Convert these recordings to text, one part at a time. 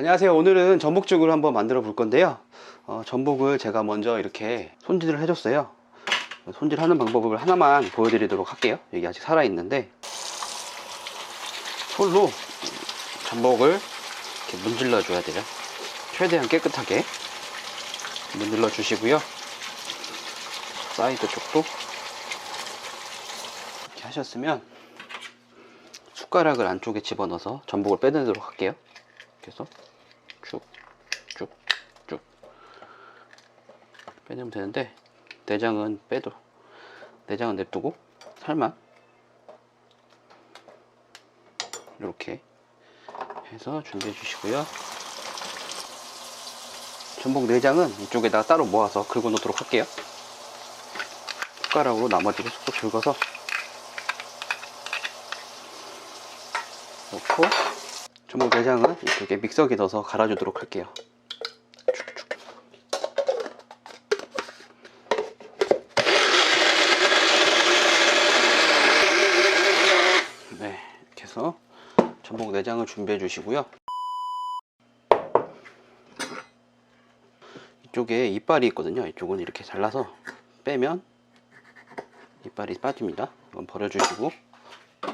안녕하세요. 오늘은 전복죽을 한번 만들어 볼 건데요. 어, 전복을 제가 먼저 이렇게 손질을 해줬어요. 손질하는 방법을 하나만 보여드리도록 할게요. 여기 아직 살아 있는데 솔로 전복을 이렇게 문질러 줘야 돼요. 최대한 깨끗하게 문질러 주시고요. 사이드 쪽도 이렇게 하셨으면 숟가락을 안쪽에 집어넣어서 전복을 빼내도록 할게요. 그래서 빼내면 되는데 내장은 빼도 내장은 냅두고 살만 이렇게 해서 준비해 주시고요. 전복 내장은 이쪽에다가 따로 모아서 긁어 놓도록 할게요. 숟가락으로 나머지를 쏙쏙 긁어서 넣고 전복 내장은 이쪽에 믹서기에 넣어서 갈아주도록 할게요. 이렇게 해서 전복 내장을 준비해 주시고요. 이쪽에 이빨이 있거든요. 이쪽은 이렇게 잘라서 빼면 이빨이 빠집니다. 이건 버려주시고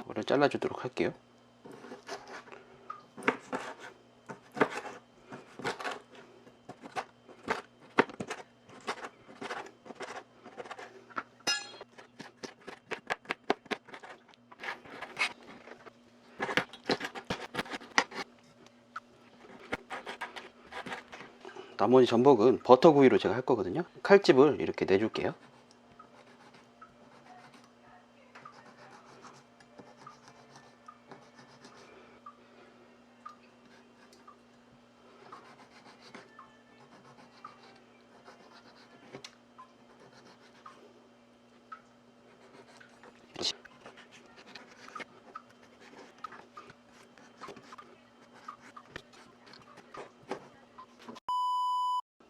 이거를 잘라 주도록 할게요. 나머지 전복은 버터구이로 제가 할 거거든요. 칼집을 이렇게 내줄게요.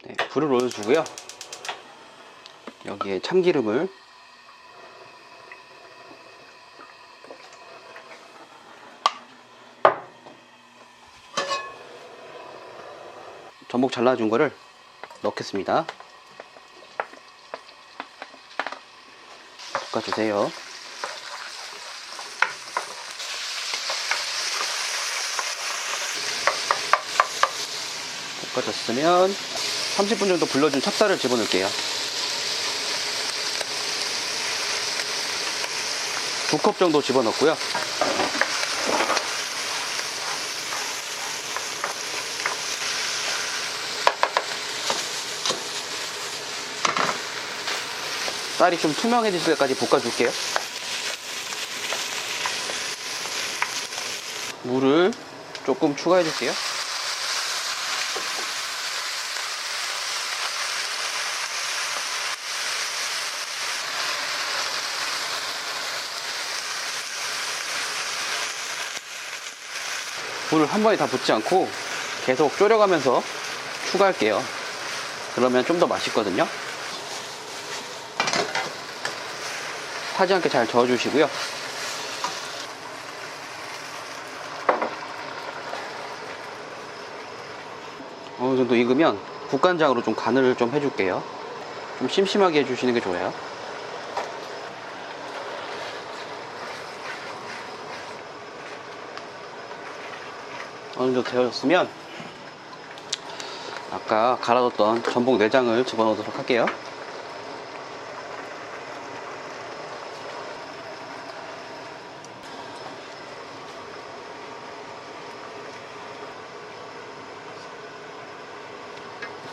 네, 불을 올려주고요. 여기에 참기름을 전복 잘라준 거를 넣겠습니다. 볶아주세요. 볶아졌으면 30분 정도 불려준 찹쌀을 집어넣을게요. 두 컵 정도 집어넣고요. 쌀이 좀 투명해질 때까지 볶아줄게요. 물을 조금 추가해줄게요. 불을 한 번에 다 붓지 않고 계속 졸여가면서 추가할게요. 그러면 좀 더 맛있거든요. 타지 않게 잘 저어주시고요. 어느 정도 익으면 국간장으로 좀 간을 좀 해줄게요. 좀 심심하게 해주시는 게 좋아요. 어느 정도 되어졌으면 아까 갈아뒀던 전복 내장을 집어넣도록 할게요.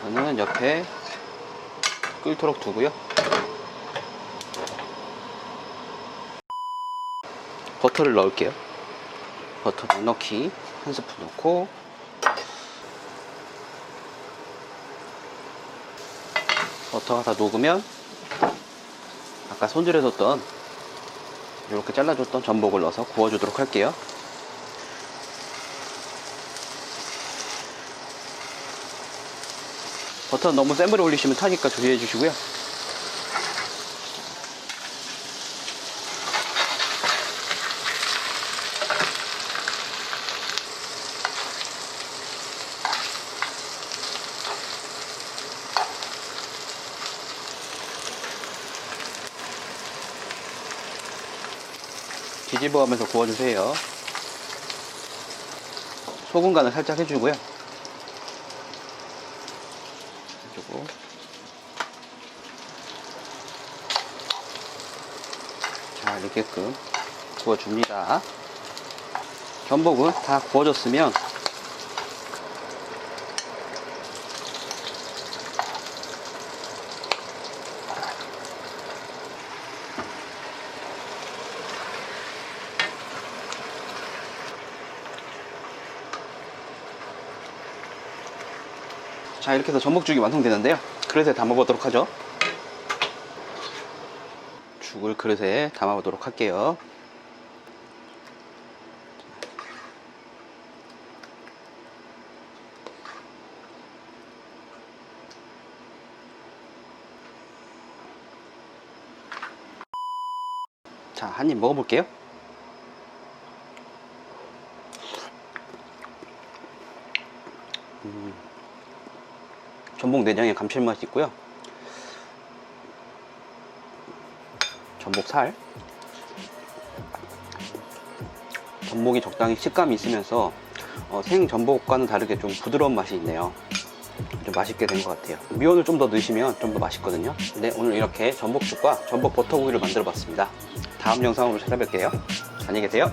저는 옆에 끓도록 두고요. 버터를 넣을게요. 버터 넉넉히 한 스푼 넣고 버터가 다 녹으면 아까 손질해뒀던 이렇게 잘라줬던 전복을 넣어서 구워주도록 할게요. 버터 너무 센 불에 올리시면 타니까 조심해 주시고요. 뒤집어가면서 구워주세요. 소금 간을 살짝 해주고요. 해주고 자 이렇게끔 구워줍니다. 전복은 다 구워졌으면 자 이렇게 해서 전복죽이 완성되는데요. 그릇에 담아 보도록 하죠. 죽을 그릇에 담아 보도록 할게요. 자 한 입 먹어볼게요 전복 내장의 감칠맛이 있고요. 전복 살. 전복이 적당히 식감이 있으면서 어, 생 전복과는 다르게 좀 부드러운 맛이 있네요. 좀 맛있게 된 것 같아요. 미온을 좀 더 넣으시면 좀 더 맛있거든요. 네, 오늘 이렇게 전복죽과 전복 버터구이를 만들어 봤습니다. 다음 영상으로 찾아뵐게요. 안녕히 계세요.